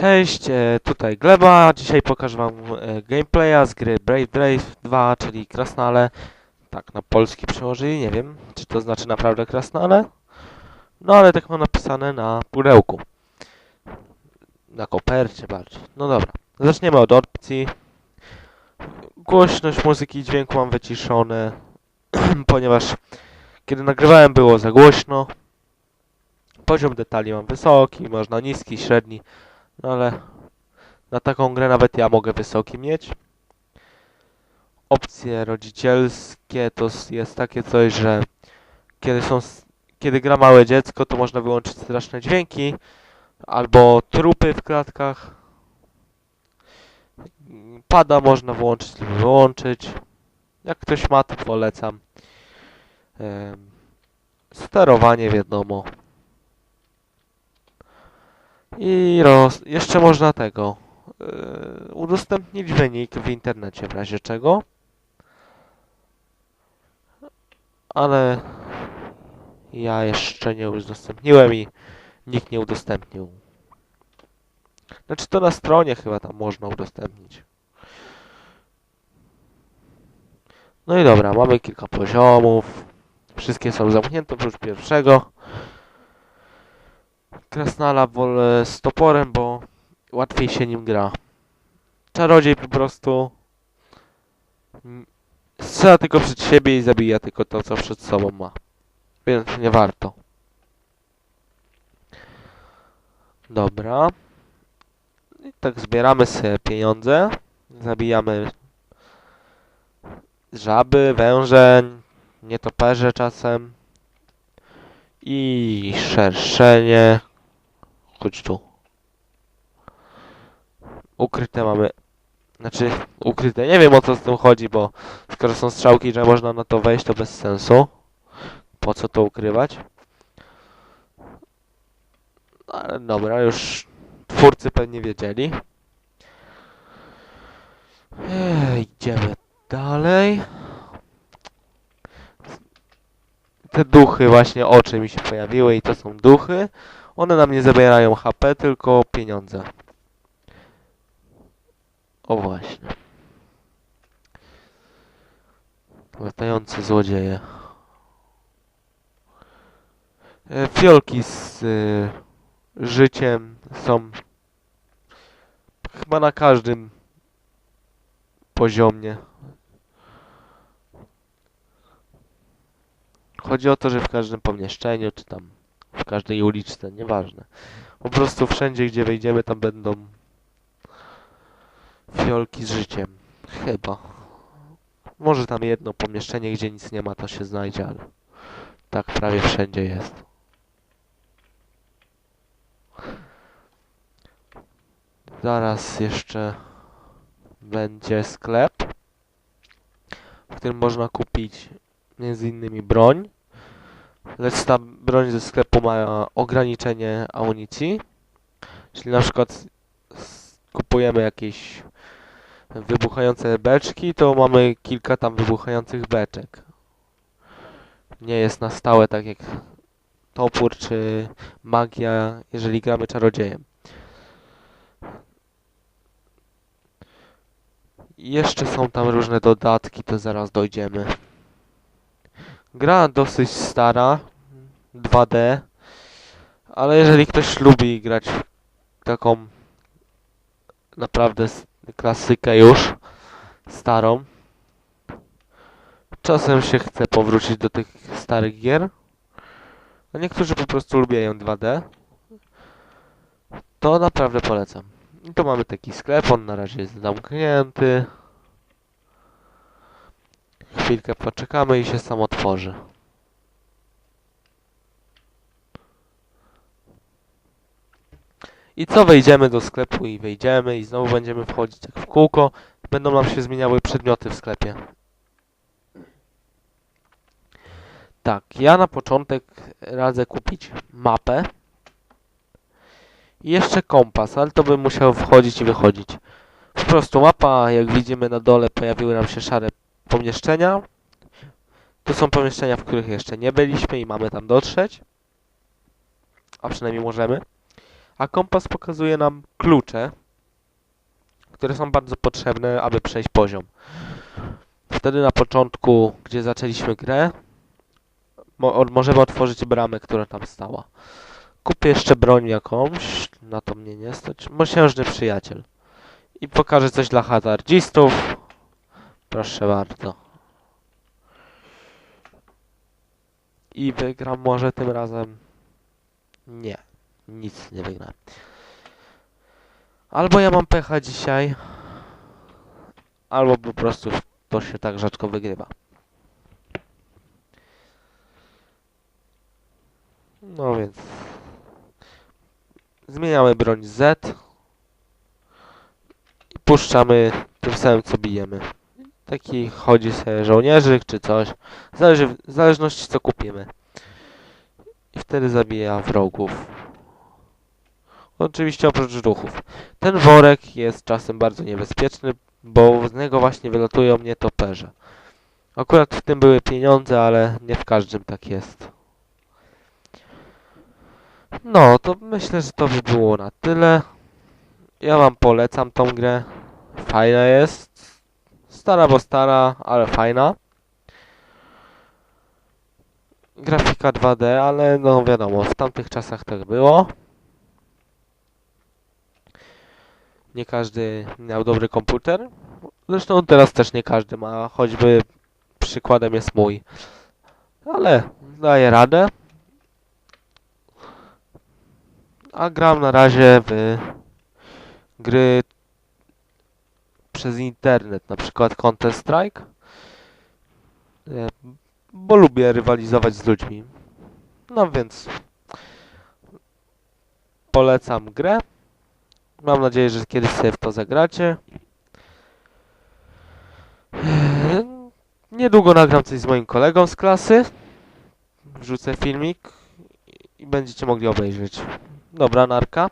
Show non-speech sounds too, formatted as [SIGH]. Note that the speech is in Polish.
Cześć, e, tutaj Gleba. Dzisiaj pokażę wam e, gameplaya z gry Brave Brave 2, czyli Krasnale. Tak, na polski przełożyli, nie wiem, czy to znaczy naprawdę Krasnale. No ale tak mam napisane na pudełku. Na kopercie bardziej. No dobra, zaczniemy od opcji. Głośność muzyki i dźwięku mam wyciszone, [CLEARS THROAT] ponieważ kiedy nagrywałem było za głośno. Poziom detali mam wysoki, można niski, średni. No ale na taką grę nawet ja mogę wysoki mieć. Opcje rodzicielskie to jest takie coś, że kiedy są kiedy gra małe dziecko, to można wyłączyć straszne dźwięki albo trupy w klatkach. Pada można włączyć lub wyłączyć. Jak ktoś ma, to polecam. Sterowanie wiadomo. I roz... jeszcze można tego yy, udostępnić wynik w internecie w razie czego. Ale ja jeszcze nie udostępniłem i nikt nie udostępnił. Znaczy to na stronie chyba tam można udostępnić. No i dobra, mamy kilka poziomów. Wszystkie są zamknięte oprócz pierwszego. Krasnala wolę z toporem, bo łatwiej się nim gra. Czarodziej po prostu strzela tylko przed siebie i zabija tylko to, co przed sobą ma. Więc nie warto. Dobra. I tak zbieramy sobie pieniądze. Zabijamy żaby, węże, nietoperze czasem. I szerszenie. Chodź tu. Ukryte mamy. Znaczy, ukryte. Nie wiem o co z tym chodzi, bo skoro są strzałki, że można na to wejść, to bez sensu. Po co to ukrywać? No, Ale dobra, już twórcy pewnie wiedzieli. Idziemy dalej. Te duchy, właśnie oczy mi się pojawiły i to są duchy. One nam nie zabierają HP, tylko pieniądze. O właśnie. Latające złodzieje. E, Fiolki z y, życiem są chyba na każdym poziomie. Chodzi o to, że w każdym pomieszczeniu, czy tam każdej uliczce, nieważne. Po prostu wszędzie, gdzie wejdziemy, tam będą fiolki z życiem. Chyba. Może tam jedno pomieszczenie, gdzie nic nie ma, to się znajdzie, ale tak prawie wszędzie jest. Zaraz jeszcze będzie sklep, w którym można kupić między innymi broń. Lecz ta broń ze sklepu ma ograniczenie amunicji. Czyli na przykład kupujemy jakieś wybuchające beczki, to mamy kilka tam wybuchających beczek. Nie jest na stałe tak jak topór czy magia, jeżeli gramy czarodziejem. Jeszcze są tam różne dodatki, to zaraz dojdziemy. Gra dosyć stara, 2D, ale jeżeli ktoś lubi grać taką naprawdę klasykę już, starą, czasem się chce powrócić do tych starych gier, a niektórzy po prostu lubią 2D, to naprawdę polecam. I tu mamy taki sklep, on na razie jest zamknięty. Chwilkę poczekamy i się sam otworzy. I co, wejdziemy do sklepu i wejdziemy i znowu będziemy wchodzić jak w kółko. Będą nam się zmieniały przedmioty w sklepie. Tak, ja na początek radzę kupić mapę. I jeszcze kompas, ale to bym musiał wchodzić i wychodzić. Po prostu mapa, jak widzimy na dole, pojawiły nam się szare pomieszczenia. To są pomieszczenia, w których jeszcze nie byliśmy i mamy tam dotrzeć. A przynajmniej możemy. a kompas pokazuje nam klucze, które są bardzo potrzebne, aby przejść poziom. Wtedy na początku, gdzie zaczęliśmy grę, mo możemy otworzyć bramę, która tam stała. Kupię jeszcze broń jakąś, na to mnie nie stać. Mosiężny przyjaciel. I pokażę coś dla hazardzistów. Proszę bardzo. I wygram może tym razem. Nie, nic nie wygram. Albo ja mam pecha dzisiaj, albo po prostu to się tak rzadko wygrywa. No więc zmieniamy broń Z i puszczamy tym samym co bijemy. Taki chodzi sobie żołnierzyk czy coś. Zależy, w zależności co kupimy. I wtedy zabija wrogów. Oczywiście oprócz ruchów. Ten worek jest czasem bardzo niebezpieczny, bo z niego właśnie wylatują nietoperze. Akurat w tym były pieniądze, ale nie w każdym tak jest. No, to myślę, że to by było na tyle. Ja wam polecam tą grę. Fajna jest. Stara, bo stara, ale fajna. Grafika 2D, ale no wiadomo, w tamtych czasach tak było. Nie każdy miał dobry komputer. Zresztą teraz też nie każdy ma, choćby przykładem jest mój. Ale daję radę. A gram na razie w gry przez internet, na przykład Counter Strike. Bo lubię rywalizować z ludźmi. No więc polecam grę. Mam nadzieję, że kiedyś sobie w to zagracie. Niedługo nagram coś z moim kolegą z klasy. Wrzucę filmik i będziecie mogli obejrzeć. Dobra, narka.